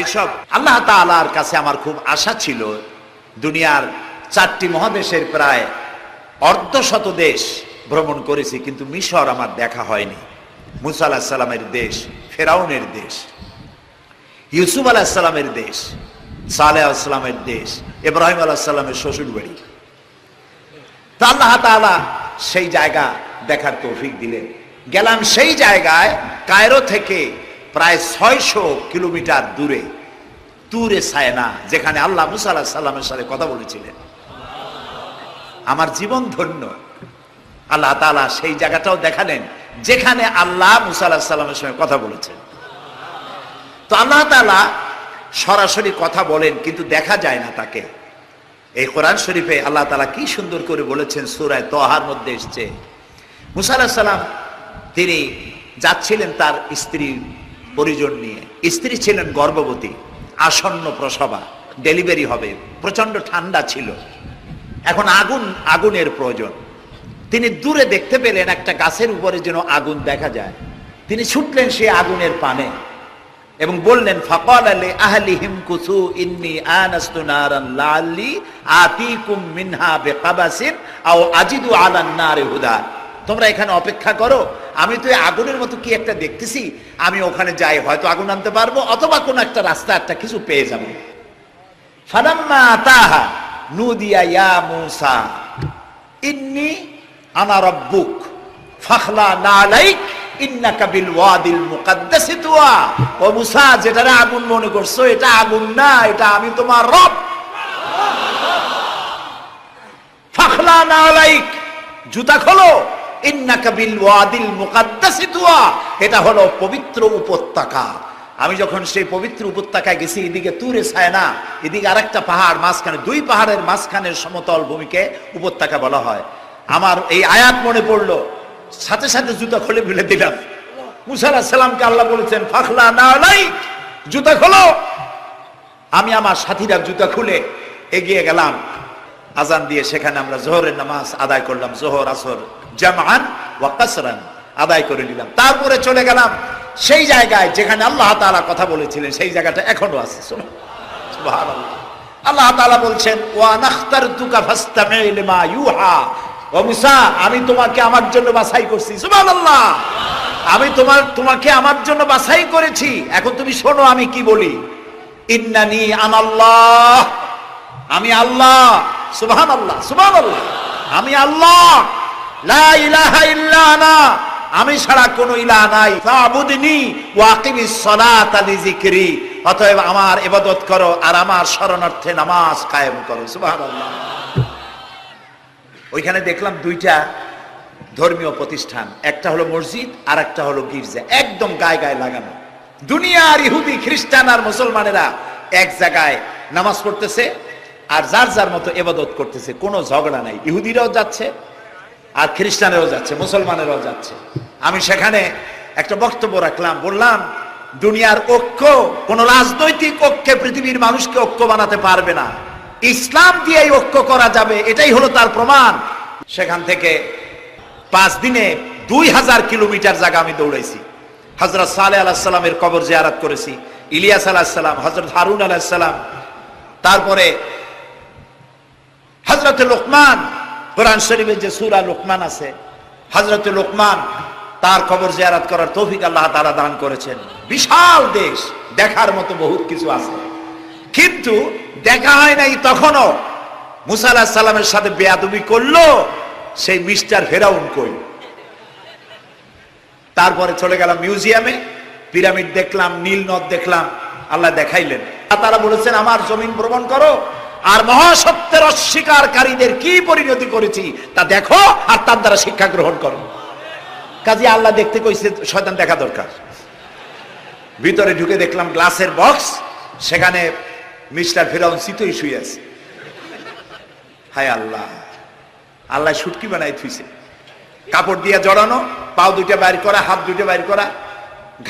এইসব আল্লাহ তাআলার কাছে আমার খুব আশা ছিল, দুনিয়ার চারটি মহাদেশের প্রায় অর্ধশত দেশ ভ্রমণ করেছি, কিন্তু মিশর আমার দেখা হয়নি। মুসা সাল্লামের দেশ, ফেরাউনের দেশ, ইউসুফ আলাহ সাল্লামের দেশ, সালেহ দেশ, ইব্রাহিম আলাহ সাল্লামের শ্বশুর বাড়ি তা আল্লাহ তাআলা সেই জায়গা দেখার তৌফিক দিলেন। গেলাম সেই জায়গায় কায়রো থেকে প্রায় ছয়শো কিলোমিটার দূরে তুরে সায়না, যেখানে আল্লাহ মুসা আলাহ সাল্লামের সাথে কথা বলেছিলেন। আমার জীবন ধন্য। আল্লাহ তাআলা সেই জায়গাটাও দেখালেন, যেখানে আল্লাহ মুসা আলাহ সাল্লামের সঙ্গে কথা বলেছেন। তো আল্লাহ তাআলা সরাসরি কথা বলেন, কিন্তু দেখা যায় না তাকে। এই কোরআন শরীফে আল্লাহ তালা কি সুন্দর করে বলেছেন, সুরায় তোহার মধ্যে এসছে। মুসা আলাহ সাল্লাম তিনি যাচ্ছিলেন তার স্ত্রী পরিজন নিয়ে। স্ত্রী ছিলেন গর্ভবতী, আসন্ন প্রসবা, ডেলিভারি হবে প্রচণ্ড ঠান্ডা ছিল। এখন আগুন, আগুনের প্রয়োজন। তিনি দূরে দেখতে পেলেন একটা গাছের উপরে যেন আগুন দেখা যায়। তিনি ছুটলেন সেই আগুনের পানে এবং বললেন, ফকল আলী আহলি হিমকুসু ইন্নি আনাস্তু নারান লাল্লি আতিকুম মিনহা বেকাবাসিন আও আজিদু আলান নারে তোমরা এখানে অপেক্ষা করো। আমি তো আগুনের মতো কি একটা দেখতেছি? আমি ওখানে যাই, হয়তো আগুন আনতে পারব, অথবা কোন একটা রাস্তা, একটা কিছু পেয়ে যাব। তাহা নুদিয়া ইন্নি ইন্নাকা বিল ওয়াদিল আগুন মনে করছ, এটা আগুন না, এটা আমি তোমার রব। ফাখলা নালাইক, জুতা খোলো এটা হলো পবিত্র উপত্যকা। আমি যখন সেই পবিত্র উপত্যকায় গেছি, এদিকে তুরে ছায়না এদিকে আরেকটা পাহাড়, মাঝখানে, দুই পাহাড়ের মাঝখানের সমতল ভূমিকে উপত্যকা বলা হয়। আমার এই আয়াত মনে পড়ল, সাথে সাথে জুতা খুলে ফেলে দিলাম। মুসারা সালামকে আল্লাহ বলেছেন, ফাখলা না জুতা খোলো। আমি আমার সাথীরা জুতা খুলে এগিয়ে গেলাম। আজান দিয়ে সেখানে আমরা জোহরের নামাজ আদায় করলাম, জোহর, আসর জামান ওয়া কাসরান আদায় করে নিলাম। তারপরে চলে গেলাম সেই জায়গায় যেখানে আল্লাহ তাআলা কথা বলেছিলেন, সেই জায়গাটা এখনও আছে। সুবহানাল্লাহ। আল্লাহ তাআলা বলছেন, ওয়া নাখতারতুকা ফাসতামি লিমা ইউহা। ও মুসা, আমি তোমাকে আমার জন্য বাছাই করছি। সুবহানাল্লাহ। আমি তোমার, তোমাকে আমার জন্য বাছাই করেছি। এখন তুমি শোনো আমি কি বলি। ইন্নানি আনাল্লাহ। আমি আল্লাহ। সুবহানাল্লাহ সুবহানাল্লাহ। আমি আল্লাহ, লা ইলাহা ইল্লা আনা। আমি ছাড়া কোনো ইলাহ নাই। ফাবুদনি অতএব আমার ইবাদত করো আর আমার শরণার্থে নামাজ কায়েম করো। সুবহানাল্লাহ। ওইখানে দেখলাম দুইটা ধর্মীয় প্রতিষ্ঠান। একটা হলো মসজিদ আর একটা হলো গির্জা। একদম গায়ে গায়ে লাগানো। দুনিয়ার ইহুদি, খ্রিস্টান আর মুসলমানেরা এক জায়গায় নামাজ পড়তেছে। আর যার যার মতো এবাদত করতেছে, কোনো ঝগড়া নাই। ইহুদিরাও যাচ্ছে, আর খ্রিস্টানেরও যাচ্ছে, মুসলমানেরও যাচ্ছে। আমি সেখানে একটা বক্তব্য রাখলাম, বললাম, দুনিয়ার ঐক্য, কোন রাজনৈতিক ঐক্যে পৃথিবীর মানুষকে ঐক্য বানাতে পারবে না। ইসলাম দিয়ে ঐক্য করা যাবে, এটাই হলো তার প্রমাণ। সেখান থেকে পাঁচ দিনে দুই হাজার কিলোমিটার জায়গা আমি দৌড়াইছি। হজরত সালে আলাহিসাল্লামের কবর জিয়ারাত করেছি, ইলিয়াস আলাহিসাল্লাম হজরত হারুন আলাহিসাল্লাম তারপরে হজরত লোকমান, কোরআন শরীফের যে সুরা লোকমান আছে হজরতে লোকমান তার কবর জিয়ারাত করার তৌফিক আল্লাহ তারা দান করেছেন। বিশাল দেশ, দেখার মতো বহুত কিছু আছে। কিন্তু দেখা হয় নাই তখনও মুসা আলাহ সাল্লামের সাথে বেয়াদবি করল সেই মিস্টার ফেরাউন কই। তারপরে চলে গেলাম মিউজিয়ামে, পিরামিড দেখলাম, নীল নদ দেখলাম, আল্লাহ দেখাইলেন। তারা বলেছেন, আমার জমিন ভ্রমণ করো আর মহাসত্যের অস্বীকারীদের কি পরিণতি করেছি তা দেখো আর তার দ্বারা শিক্ষা গ্রহণ করো। কাজে আল্লাহ দেখতে কইছে, শয়তান দেখা দরকার। ভিতরে ঢুকে দেখলাম গ্লাসের বক্স, সেখানে মিস্টার ফেরাউন শীতই শুয়ে আছে। হায় আল্লাহ আল্লাহ সুটকি বানাই থুইছে। কাপড় দিয়ে জড়ানো, পাও দুইটা বাইর করা, হাত দুইটা বাইর করা।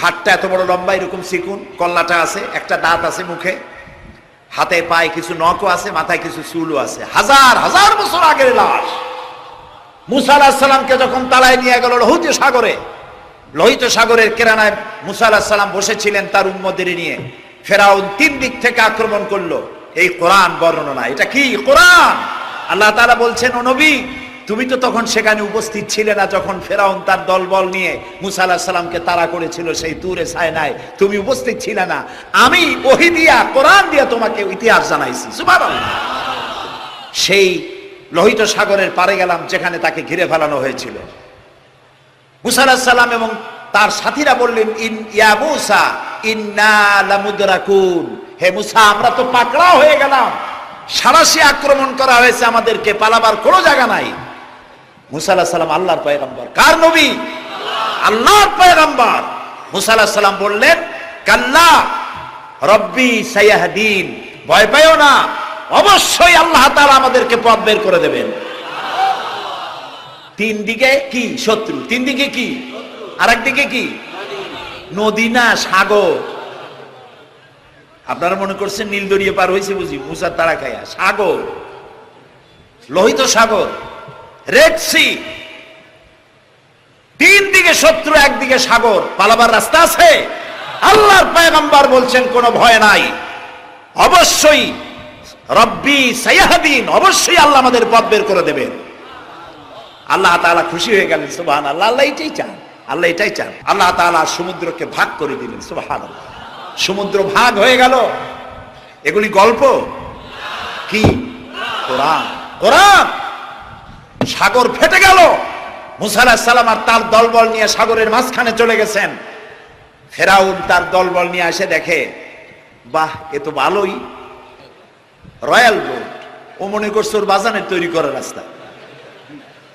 ঘাটটা এত বড় লম্বা, এরকম চিকুন কল্লাটা আছে, একটা দাঁত আছে মুখে। হাতে পায়ে কিছু নখও আছে, মাথায় কিছু চুলও আছে। হাজার হাজার বছর আগের লাশ। মুসা আলাহ সাল্লামকে যখন তালায় নিয়ে গেল লোহিত সাগরে, লোহিত সাগরের কেরানায় মুসা সাল্লাম বসেছিলেন তার উম্মদের নিয়ে। ফেরাউন তিন দিক থেকে আক্রমণ করল। এই কোরআন বর্ণনা, এটা কি কোরআন? আল্লাহ তারা বলছেন, ও নবী তুমি তো তখন সেখানে উপস্থিত ছিলে না যখন ফেরাউন তার দলবল নিয়ে মুসা আলাহ সাল্লামকে তাড়া করেছিল সেই তুরে সায়নায়। তুমি উপস্থিত ছিলে না। আমি ওহি দিয়া, কোরআন দিয়া তোমাকে ইতিহাস জানাইছি। সেই লোহিত সাগরের পারে গেলাম যেখানে তাকে ঘিরে ফেলানো হয়েছিল। মুসা সাল্লাম এবং তার সাথীরা বললেন, ইন ইয়া মুসা, ইন্না হে মুসা, আমরা তো পাকড়া হয়ে গেলাম। সারাশি আক্রমণ করা হয়েছে আমাদেরকে, পালাবার কোনো জায়গা নাই। মুসা আলাহ সাল্লাম আল্লাহর পয়গম্বর। কার নবী? আল্লাহর পয়গম্বর। মুসা আলাহ সাল্লাম বললেন, কাল্লা, রব্বি সাইয়াহদিন। ভয় পাইও না, অবশ্যই আল্লাহ তাআলা আমাদেরকে পথ বের করে দেবেন। তিন দিকে কি? শত্রু। তিন দিকে কি? আর দিকে কি? নদী না সাগর? আপনারা মনে করছেন নীল দরিয়ে পার হয়েছে বুঝি? মুসার তারা খাইয়া সাগর। লোহিত সাগর। রেড সি তিন দিকে শত্রু একদিকে সাগর। পালাবার রাস্তা আছে? আল্লাহর পয়গম্বর বলছেন, কোনো ভয় নাই। অবশ্যই রব্বি সাইয়াহাদিন, অবশ্যই আল্লাহ আমাদের পথ বের করে দেবেন। আল্লাহ তাআলা খুশি হয়ে গেলেন সুবহান আল্লাহ আল্লাহ এটাই চান, আল্লাহ এটাই চান। আল্লাহ তাআলা সমুদ্রকে ভাগ করে দিলেন সুবহান সমুদ্র ভাগ হয়ে গেল। এগুলি গল্প? কি? কোরআন। কোরআন? সাগর ফেটে গেল। মুসা আলাহিস সালাম আর তার দলবল নিয়ে সাগরের মাঝখানে চলে গেছেন। ফেরাউন তার দলবল নিয়ে এসে দেখে, বাহ, এ তো ভালোই। রয়্যাল বোট, ও মনে করছে ওর বাজানের তৈরি করার রাস্তা।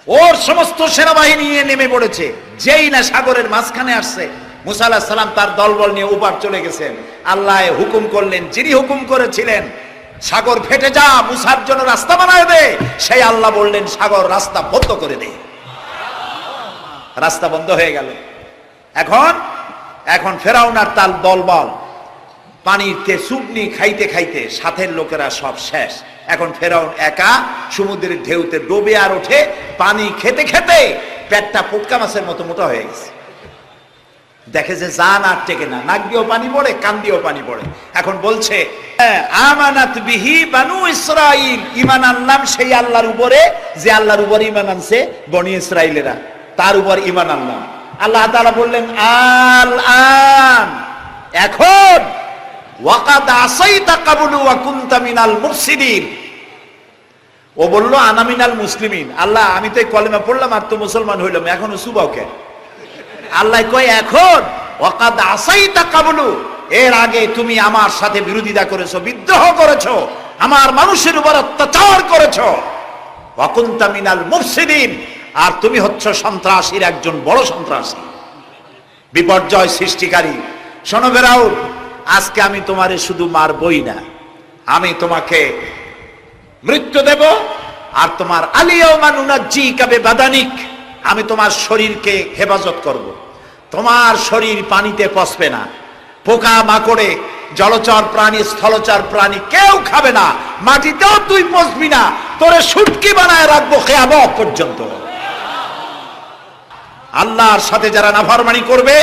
ওর সমস্ত সেনাবাহিনী নিয়ে নেমে পড়েছে। যেই না সাগরের মাঝখানে আসছে, মুসা সালাম তার দলবল নিয়ে উপার চলে গেছেন। আল্লাহ হুকুম করলেন, যিনি হুকুম করেছিলেন সাগর ফেটে যা, মুসার জন্য রাস্তা বানায় দে। সেই আল্লাহ বললেন, সাগর, রাস্তা বন্ধ করে দে। রাস্তা বন্ধ হয়ে গেল। এখন এখন ফেরাউনার তার দলবল পানিতে সুপনি খাইতে খাইতে সাথের লোকেরা সব শেষ। এখন ফেরাউন একা সমুদ্রের ঢেউতে ডোবে আর ওঠে, পানি খেতে খেতে পেটটা পুটকা মাছের মতো মোটা হয়ে গেছে। দেখে যে জান আর টেকে না। নাক দিয়েও পানি পড়ে কান দিয়েও পানি পড়ে। এখন বলছে হ্যাঁ, আমানাত বিহি বানু ইসরাইল ইমান আনলাম সেই আল্লাহর উপরে যে আল্লাহর উপরে ইমান আনছে বনি ইসরাইলেরা তার উপর ইমান আনলাম। আল্লাহ বললেন আল আন। এখন ওয়াকাদ কাবুলু ওয়া কুনতা ও বলল আনামিনাল মুসলিমিন। আল্লাহ আমি তো কলেমা পড়লাম আর তো মুসলমান হইলাম এখনও সুবাও কে আল্লাহ কয়, এখন ওয়াকাদ আসাইতা কাবুলু। এর আগে তুমি আমার সাথে বিরোধিতা করেছ, বিদ্রোহ করেছ, আমার মানুষের উপর অত্যাচার করেছ। ওয়াকুনতা মিনাল মুফসিদিন। আর তুমি হচ্ছ সন্ত্রাসীর একজন বড় সন্ত্রাসী। বিপর্যয় সৃষ্টিকারী। শোনো বেরাউল আজকে আমি তোমারে শুধু মারবই না, আমি তোমাকে মৃত্যু দেব, আর তোমার আলিয়াও মানুনা জি কাবে বাদানিক আমি তোমার শরীরকে হেফাজত করব। তোমার শরীর পানিতে পচবে না। পোকা মাকড়ে, জলচর প্রাণী, স্থলচর প্রাণী কেউ খাবে না। মাটিতেও তুই পচবি না। তোরে সুটকি বানায় রাখব খেয়াবত পর্যন্ত। আল্লাহর সাথে যারা নাফরমানি করবে,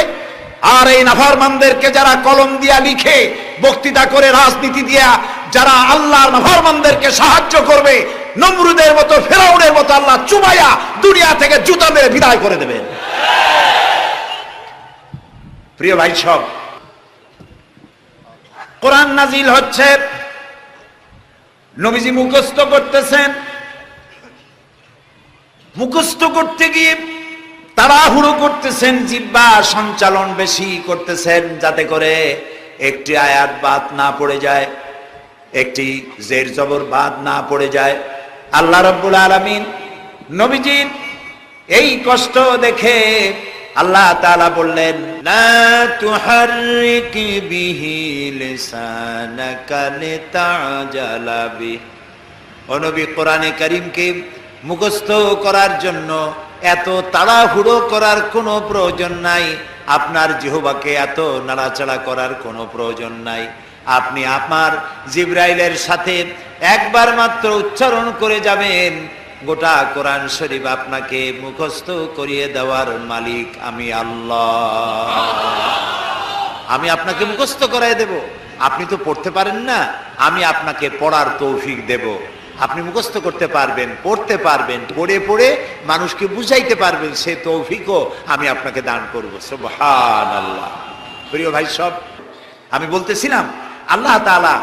আর এই নাফরমানদেরকে যারা কলম দিয়া লিখে বক্তৃতা করে রাজনীতি দিয়া, যারা আল্লাহর নাফরমানদেরকে সাহায্য করবে নমরুদের মতো, ফেরাউনের মতো আল্লাহ চুবাইয়া দুনিয়া থেকে জুতা মেরে বিদায় করে দেবে প্রিয় ভাই সব, কোরআন নাজিল হচ্ছে, নবীজি মুখস্থ করতেছেন। মুখস্থ করতে গিয়ে তাড়াহুড়ো করতেছেন, জিব্বা সঞ্চালন বেশি করতেছেন, যাতে করে একটি আয়াত বাদ না পড়ে যায়, একটি জের জবর বাদ না পড়ে যায়। আল্লাহ রব্বুল আলমিন নবীজির এই কষ্ট দেখে আল্লাহ তালা বললেন, লা তুহাররিক বিহি লিসানাকা লিতাজালা বিহি। ও নবী, কোরআনে কারিমকে মুখস্থ করার জন্য এত তাড়াহুড়ো করার কোনো প্রয়োজন নাই। আপনার জিহবাকে এত নাড়াচাড়া করার কোনো প্রয়োজন নাই। আপনি আপনার জিব্রাইলের সাথে একবার মাত্র উচ্চারণ করে যাবেন। গোটা কোরআন শরীফ আপনাকে মুখস্থ করিয়ে দেওয়ার মালিক আমি আল্লাহ। আমি আপনাকে মুখস্থ করাই দেব। আপনি তো পড়তে পারেন না, আমি আপনাকে পড়ার তৌফিক দেব। আপনি মুখস্থ করতে পারবেন, পড়তে পারবেন, পড়ে পড়ে মানুষকে বুঝাইতে পারবেন, সে তৌফিকও আমি আপনাকে দান করব। সুবহান আল্লাহ প্রিয় ভাই সব, আমি বলতেছিলাম আল্লাহ তাআলা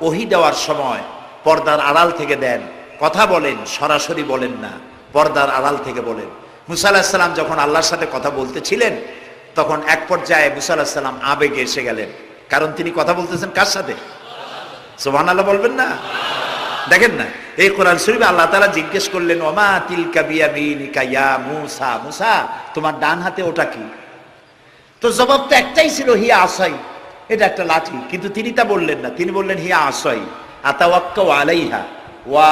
ওহি দেওয়ার সময় পর্দার আড়াল থেকে দেন। কথা বলেন, সরাসরি বলেন না, পর্দার আড়াল থেকে বলেন। মুসা আলাহিসাল্লাম যখন আল্লাহর সাথে কথা বলতেছিলেন, তখন এক পর্যায়ে মুসা আলাহিসাল্লাম আবেগে এসে গেলেন। কারণ তিনি কথা বলতেছেন কার সাথে? সোহান আল্লাহ বলবেন না? দেখেন না, এই কোরআন শরীফে আল্লাহ তাআলা জিজ্ঞেস করলেন, ওমা তিলকা বিয়ামিনিকা মুসা? মুসা, তোমার ডান হাতে ওটা কি? তো জবাব তো একটাই ছিল, হিয়া আসাই। এটা একটা লাঠি, কিন্তু তিনি তা বললেন না। তিনি বললেন হিয়া আসাই আতাওয়াক্কা আলাইহা, ওয়া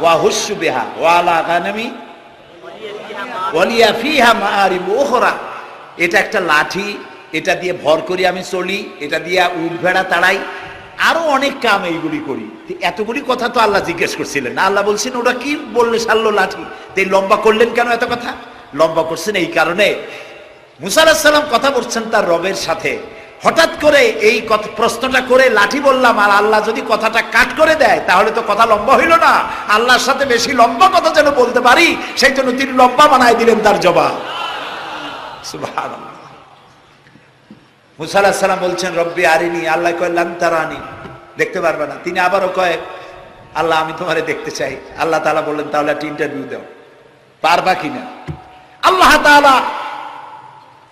ওয়া হুসু বিহা, ওয়া আলা গানামি, ওয়ালিয়া ফিহা মাআরিব উখরা। এটা একটা লাঠি, এটা দিয়ে ভর করি আমি চলি, এটা দিয়ে উট ভেড়া তাড়াই। আরও অনেক কাম এইগুলি করি। এতগুলি কথা তো আল্লাহ জিজ্ঞেস করছিলেন। না, আল্লাহ বলছেন ওটা কি বললে সারলো লাঠি? তো এই লম্বা করলেন কেন এত কথা? লম্বা করছেন এই কারণে। মুসা আলাহিসাল্লাম কথা বলছেন তার রবের সাথে। হঠাৎ করে এই প্রশ্নটা করে লাঠি বললাম, আর আল্লাহ যদি কথাটা কাট করে দেয়, তাহলে তো কথা লম্বা হইল না। আল্লাহর সাথে বেশি লম্বা কথা যেন বলতে পারি, সেই জন্য তিনি লম্বা বানায় দিলেন তার জবাব। সুবহানাল্লাহ। মুসা আলাহিস সালাম বলছেন, রব্বি আরিনি, আল্লাহ কয় লান্তারানি দেখতে পারবে না। তিনি আবারও কয়, আল্লাহ, আমি তোমারে দেখতে চাই। আল্লাহ তাআলা বললেন, তাহলে একটা ইন্টারভিউ দাও। পারবা কিনা? আল্লাহ তাআলা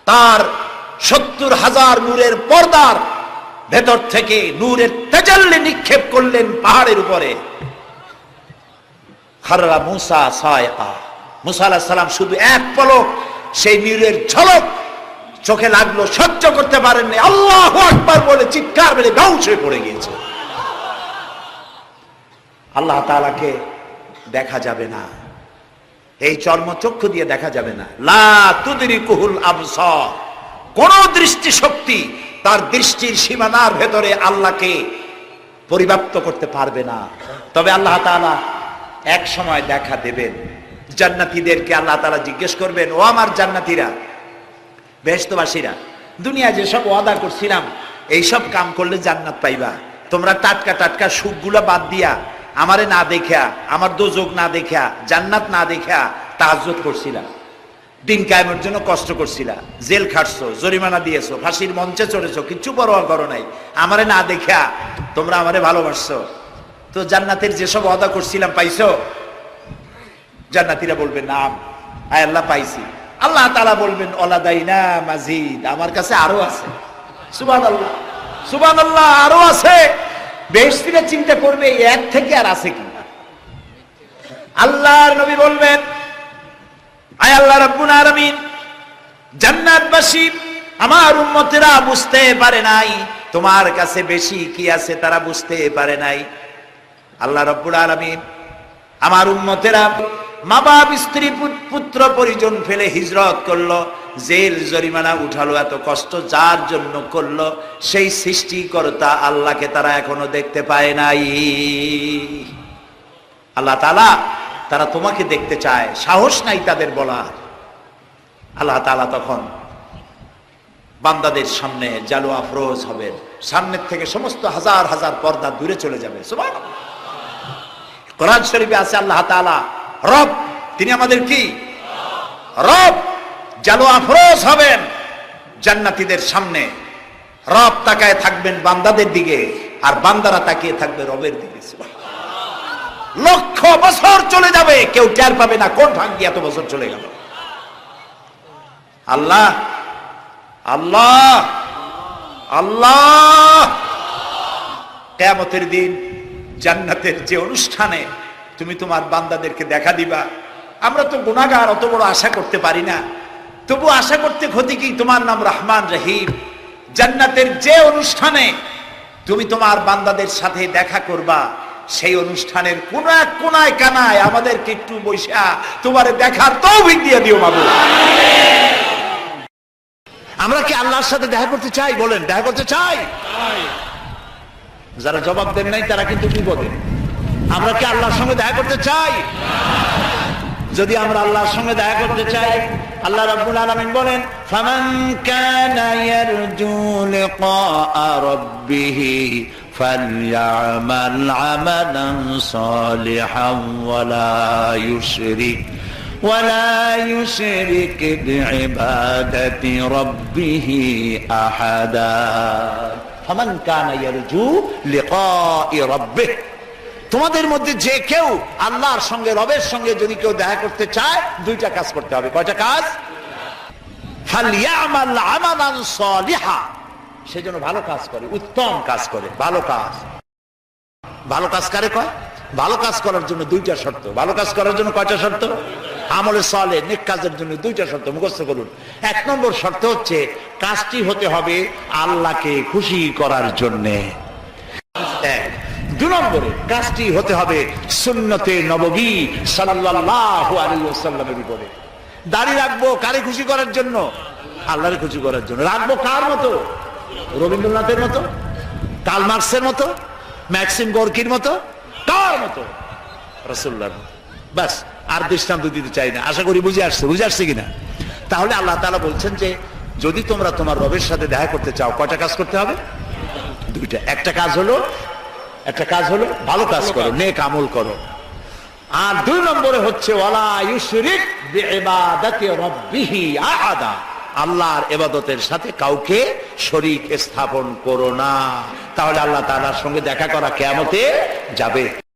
তার সত্তর হাজার নূরের পর্দার ভেতর থেকে নূরের তেজাল্লি নিক্ষেপ করলেন পাহাড়ের উপরে। খাররা মুসা সায়কা। মুসা আলাহিস সালাম শুধু এক পলক, সেই নূরের ঝলক চোখে লাগল, সহ্য করতে পারেননি। আল্লাহ আকবার বলে চিৎকার মেরে গাউস হয়ে পড়ে গিয়েছে। আল্লাহ তাআলাকে দেখা যাবে না। এই চর্মচক্ষু দিয়ে দেখা যাবে না। লা তুদরি কুহুল আবসার। কোন দৃষ্টি শক্তি তার দৃষ্টির সীমানার ভেতরে আল্লাহকে পরিব্যাপ্ত করতে পারবে না। তবে আল্লাহ তাআলা এক সময় দেখা দেবেন। জান্নাতীদেরকে আল্লাহ তালা জিজ্ঞেস করবেন, ও আমার জান্নাতীরা বেহস্তবাসীরা দুনিয়া যেসব ওয়াদা করছিলাম এইসব কাম করলে জান্নাত পাইবা। তোমরা টাটকা টাটকা সুখগুলো বাদ দিয়া আমারে না দেখা আমার দোজক না দেখা জান্নাত না দেখা তাহাজ্জুদ করছিলা। দিন কায়েমের জন্য কষ্ট করছিলা। জেল খাটছো, জরিমানা দিয়েছ, ফাঁসির মঞ্চে চড়েছো কিচ্ছু পরোয়া করো নাই। আমারে না দেখা, তোমরা আমারে ভালোবাসছো। তো জান্নাতের যেসব ওয়াদা করছিলাম, পাইছো? জান্নাতীরা বলবে, না, আয় আল্লাহ, পাইছি। আল্লাহ তালা বলবেন অলাদাইনা মাজিদ। আমার কাছে আরও আছে। সুবান আল্লাহ সুবান আল্লাহ আরও আছে। বেহস্তিরা চিন্তা করবে এক থেকে আর আছে কি আল্লাহর নবী বলবেন আয় আল্লাহ রব্বুল আলামিন, জান্নাতবাসী আমার উম্মতেরা বুঝতে পারে নাই, তোমার কাছে বেশি কি আছে তারা বুঝতে পারে নাই। আল্লাহ রব্বুল আলামিন আমার উম্মতেরা মা বাপ স্ত্রী পুত্র পরিজন ফেলে হিজরত করল, জেল জরিমানা উঠালো, এত কষ্ট যার জন্য করল, সেই সৃষ্টিকর্তা আল্লাহকে তারা এখনও দেখতে পায় নাই। আল্লাহ তালা তারা তোমাকে দেখতে চায়। সাহস নাই তাদের বলার। আল্লাহ তালা তখন বান্দাদের সামনে জালু আফরোজ হবেন সামনের থেকে সমস্ত হাজার হাজার পর্দা দূরে চলে যাবে। কোরআন শরীফে আছে আল্লাহ তাআলা, রব, তিনি আমাদের কি? রব জালো আফরোজ হবেন জান্নাতীদের সামনে। রব তাকায় থাকবেন বান্দাদের দিকে, আর বান্দারা তাকিয়ে থাকবে রবের দিকে। লক্ষ বছর চলে যাবে, কেউ টের পাবে না কোন ভাগ্যে এত বছর চলে গেল। আল্লাহ আল্লাহ আল্লাহ। কেয়ামতের দিন জান্নাতের যে অনুষ্ঠানে তুমি তোমার বান্দাদেরকে দেখা দিবা, আমরা তো গুণাগার অত বড় আশা করতে পারি না। তবু আশা করতে ক্ষতি কি? তোমার নাম রহমান রহিম। জান্নাতের যে অনুষ্ঠানে তুমি তোমার বান্দাদের সাথে দেখা করবা সেই অনুষ্ঠানের কোন এক কোনায় কানায় আমাদেরকে একটু বৈশা তোমার দেখার তৌফিক দিয়ে দিও বাবু আমরা কি আল্লাহর সাথে দেখা করতে চাই? বলেন, দেখা করতে চাই? যারা জবাব দেন নাই, তারা কিন্তু বিপদে। আমরা কি আল্লাহর সঙ্গে দেখা করতে চাই? যদি আমরা আল্লাহর সঙ্গে দেখা করতে চাই, আল্লাহ রাব্বুল আলামিন বলেন, ফামান কানা ইয়ারজু লিকা রাব্বিহি فليعمل عملا صالحا ولا يشرك ولا يشرك بعبادة ربه أحدا ফামান কানা ইয়ারজু লিকাই রাব্বিহ তোমাদের মধ্যে যে কেউ আল্লাহর সঙ্গে রবের সঙ্গে যদি কেউ দেখা করতে চায় দুইটা কাজ করতে হবে কয়টা কাজ ফালিয়ামাল আমালান সালিহা সে যেন ভালো কাজ করে, উত্তম কাজ করে, ভালো কাজ। ভালো কাজ কারে কয়? ভালো কাজ করার জন্য দুইটা শর্ত। ভালো কাজ করার জন্য কয়টা শর্ত? আমলে সলে, নেক কাজের জন্য দুইটা শর্ত, মুখস্থ করুন। এক নম্বর শর্ত হচ্ছে, কাজটি হতে হবে আল্লাহকে খুশি করার জন্যে। দু নম্বরে, কাজটি হতে হবে সুন্নতে নববী সাল্লাল্লাহু আলাইহি ওয়াসাল্লামের উপরে। দাড়ি রাখব কারে খুশি করার জন্য? আল্লাহরে খুশি করার জন্য। রাখব কার মতো? রবীন্দ্রনাথের মতো কাল মার্কসের মতো ম্যাক্সিম গোর্কির মতো কার মতো? রসুল্লাহর মতো। ব্যাস আর দৃষ্টান্ত দিতে চাই না। আশা করি বুঝে আসছে বুঝে আসছে কিনা? তাহলে আল্লাহ তাআলা বলছেন যে যদি তোমরা তোমার রবের সাথে দেখা করতে চাও কয়টা কাজ করতে হবে? দুইটা। একটা কাজ হলো একটা কাজ হলো ভালো কাজ করো নেক আমল করো। আর দুই নম্বরে হচ্ছে ওয়ালা ইউশরিক বিইবাদাতি রাব্বিহি আহাদা। আল্লাহর এবাদতের সাথে কাউকে শরিক স্থাপন করো না। তাহলে আল্লাহ তালার সঙ্গে দেখা করা কেমতে যাবে।